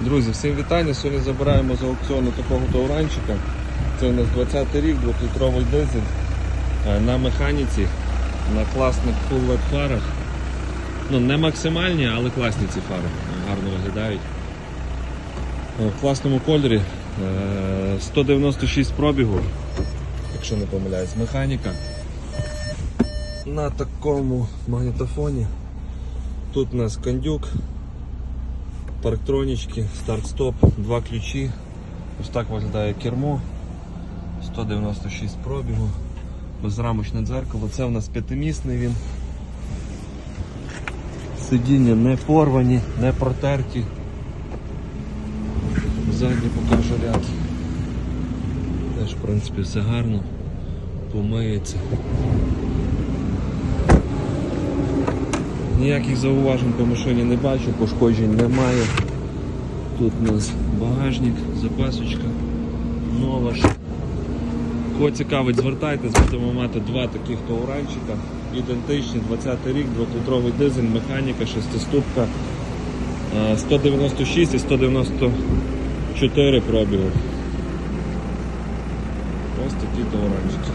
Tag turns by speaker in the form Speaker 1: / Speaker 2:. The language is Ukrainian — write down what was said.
Speaker 1: Друзі, всім вітання. Сьогодні забираємо з аукціону такого тауранчика. Це у нас 20 рік, 2-літровий дизель е, на механіці, на класних full LED фарах. Ну, не максимальні, але класні ці фари. Гарно виглядають. Е, В класному кольорі. Е, 196 пробігу, якщо не помиляюсь, механіка. На такому магнітофоні. Тут у нас кондюк, парктронічки, старт-стоп, два ключі. Ось так виглядає кермо. 196 пробігу, безрамочне дзеркало. Це у нас п'ятимісний він. Сидіння не порвані, не протерті. Задній покажу ряд. Теж в принципі все гарно. Помиється. Ніяких зауважень по машині не бачу, пошкоджень немає. Тут у нас багажник, запасочка, нова. ж. Кого цікавить, звертайтесь, будемо мати два таких тауранчика. Ідентичні, 20 рік, 2-літровий дизель, механіка, шестиступка, е, 196 і 194 пробігу. Ось такі тауранчики.